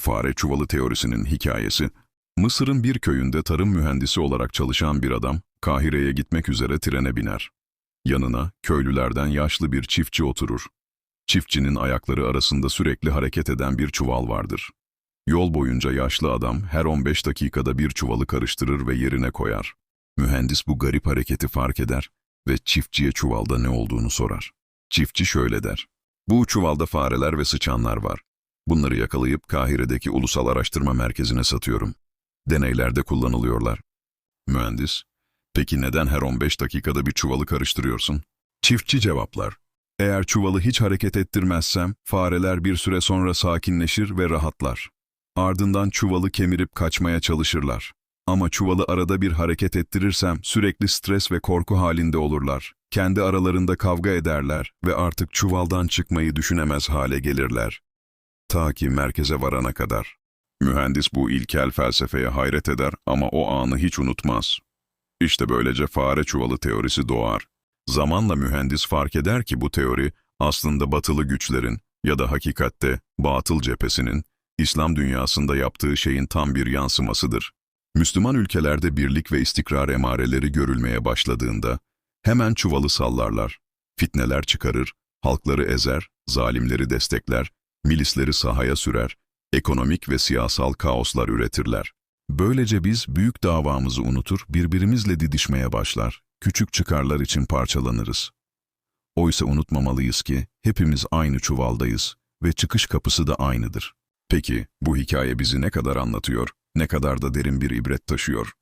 Fare çuvalı teorisinin hikayesi, Mısır'ın bir köyünde tarım mühendisi olarak çalışan bir adam, Kahire'ye gitmek üzere trene biner. Yanına köylülerden yaşlı bir çiftçi oturur. Çiftçinin ayakları arasında sürekli hareket eden bir çuval vardır. Yol boyunca yaşlı adam her 15 dakikada bir çuvalı karıştırır ve yerine koyar. Mühendis bu garip hareketi fark eder ve çiftçiye çuvalda ne olduğunu sorar. Çiftçi şöyle der. Bu çuvalda fareler ve sıçanlar var. Bunları yakalayıp Kahire'deki Ulusal Araştırma Merkezi'ne satıyorum. Deneylerde kullanılıyorlar. Mühendis, peki neden her 15 dakikada bir çuvalı karıştırıyorsun? Çiftçi cevaplar. Eğer çuvalı hiç hareket ettirmezsem, fareler bir süre sonra sakinleşir ve rahatlar. Ardından çuvalı kemirip kaçmaya çalışırlar. Ama çuvalı arada bir hareket ettirirsem sürekli stres ve korku halinde olurlar. Kendi aralarında kavga ederler ve artık çuvaldan çıkmayı düşünemez hale gelirler. Ta ki merkeze varana kadar. Mühendis bu ilkel felsefeye hayret eder ama o anı hiç unutmaz. İşte böylece fare çuvalı teorisi doğar. Zamanla mühendis fark eder ki bu teori aslında batılı güçlerin ya da hakikatte batıl cephesinin İslam dünyasında yaptığı şeyin tam bir yansımasıdır. Müslüman ülkelerde birlik ve istikrar emareleri görülmeye başladığında hemen çuvalı sallarlar, fitneler çıkarır, halkları ezer, zalimleri destekler, milisleri sahaya sürer, ekonomik ve siyasal kaoslar üretirler. Böylece biz büyük davamızı unutur, birbirimizle didişmeye başlar, küçük çıkarlar için parçalanırız. Oysa unutmamalıyız ki hepimiz aynı çuvaldayız ve çıkış kapısı da aynıdır. Peki bu hikaye bizi ne kadar anlatıyor, ne kadar da derin bir ibret taşıyor?